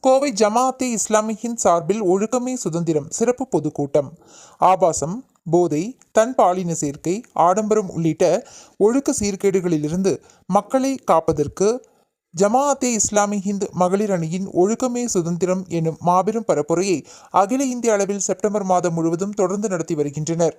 கோவை ஜமாத்தே இஸ்லாமியின் சார்பில் ஒழுக்கமே சுதந்திரம் சிறப்பு பொதுக்கூட்டம். ஆபாசம் போதை தன் பாலின சேர்க்கை ஆடம்பரம் உள்ளிட்ட ஒழுக்க சீர்கேடுகளிலிருந்து மக்களை காப்பதற்கு ஜமாஅத்தே இஸ்லாமி ஹிந்த் மகளிர் அணியின் ஒழுக்கமே சுதந்திரம் எனும் மாபெரும் பரப்புரையை அகில இந்திய அளவில் செப்டம்பர் மாதம் முழுவதும் தொடர்ந்து நடத்தி வருகின்றனர்.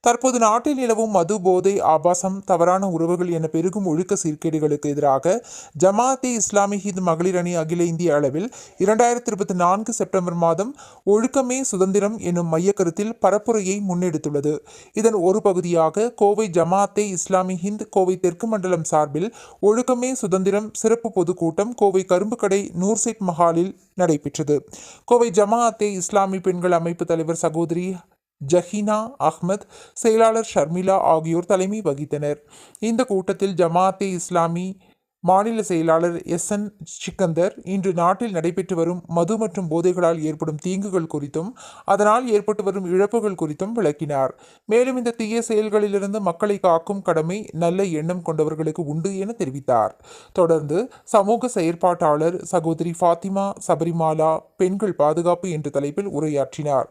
தற்போது நாட்டில் நிலவும் மது போதை ஆபாசம் தவறான உறவுகள் என பெருகும் ஒழுக்க சீர்கேடுகளுக்கு எதிராக ஜமாஅத்தே இஸ்லாமி ஹிந்த் மகளிர் அணி அகில இந்திய அளவில் இரண்டாயிரத்தி இருபத்தி நான்கு செப்டம்பர் மாதம் ஒழுக்கமே சுதந்திரம் எனும் மையக்கருத்தில் பரப்புரையை முன்னெடுத்துள்ளது. இதன் ஒரு பகுதியாக கோவை ஜமாஅத்தே இஸ்லாமி ஹிந்த் கோவை தெற்கு மண்டலம் சார்பில் ஒழுக்கமே சுதந்திரம் சிறப்பு பொதுக்கூட்டம் கோவை கரும்புக்கடை நூர்செட் மஹாலில் நடைபெற்றது. கோவை ஜமாஅத்தே இஸ்லாமி பெண்கள் அமைப்பு தலைவர் சகோதரி ஜஹீனா அஹ்மத் செயலாளர் ஷர்மிளா ஆகியோர் தலைமை வகித்தனர். இந்த கூட்டத்தில் ஜமாத்தே இஸ்லாமி மாநில செயலாளர் எஸ் என் சிக்கந்தர் இன்று நாட்டில் நடைபெற்று வரும் மது மற்றும் போதைகளால் ஏற்படும் தீங்குகள் குறித்தும் அதனால் ஏற்பட்டு வரும் இழப்புகள் குறித்தும் விளக்கினார். மேலும் இந்த தீய செயல்களிலிருந்து மக்களை காக்கும் கடமை நல்ல எண்ணம் கொண்டவர்களுக்கு உண்டு என தெரிவித்தார். தொடர்ந்து சமூக செயற்பாட்டாளர் சகோதரி ஃபாத்திமா சபரிமாலா பெண்கள் பாதுகாப்பு என்ற தலைப்பில் உரையாற்றினார்.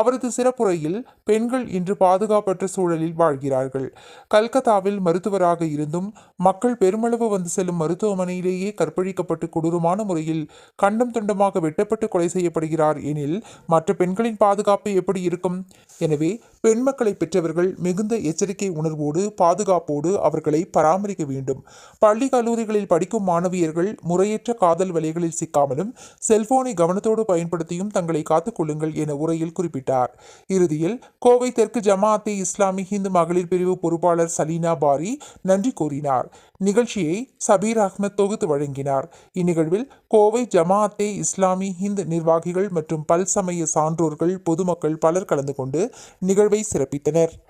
அவரது சிறப்புரையில் பெண்கள் இன்று பாதுகாப்பற்ற சூழலில் வாழ்கிறார்கள். கல்கத்தாவில் மருத்துவராக இருந்தும் மக்கள் பெருமளவு வந்து செல்லும் மருத்துவமனையிலேயே கற்பழிக்கப்பட்டு கொடூரமான முறையில் கண்டம் துண்டமாக வெட்டப்பட்டு கொலை செய்யப்படுகிறார் எனில் மற்ற பெண்களின் பாதுகாப்பு எப்படி இருக்கும்? எனவே பெண் மக்களை பெற்றவர்கள் மிகுந்த எச்சரிக்கை உணர்வோடு பாதுகாப்போடு அவர்களை பராமரிக்க வேண்டும். பள்ளி கல்லூரிகளில் படிக்கும் மாணவியர்கள் முறையற்ற காதல் வலைகளில் சிக்காமலும் செல்போனை கவனத்தோடு பயன்படுத்தியும் தங்களை காத்துக் கொள்ளுங்கள் என உரையில் குறிப்பிட்டார். இறுதியில் கோவை தெற்கு ஜமாஅத்தே இஸ்லாமி ஹிந்து மகளிர் பிரிவு பொறுப்பாளர் சலீனா பாரி நன்றி கூறினார். நிகழ்ச்சியை சபீர் அஹ்மத் தொகுத்து வழங்கினார். இந்நிகழ்வில் கோவை ஜமாஅத்தே இஸ்லாமி ஹிந்து நிர்வாகிகள் மற்றும் பல்சமய சான்றோர்கள் பொதுமக்கள் பலர் கலந்து கொண்டு நிகழ்வை y se repite en R.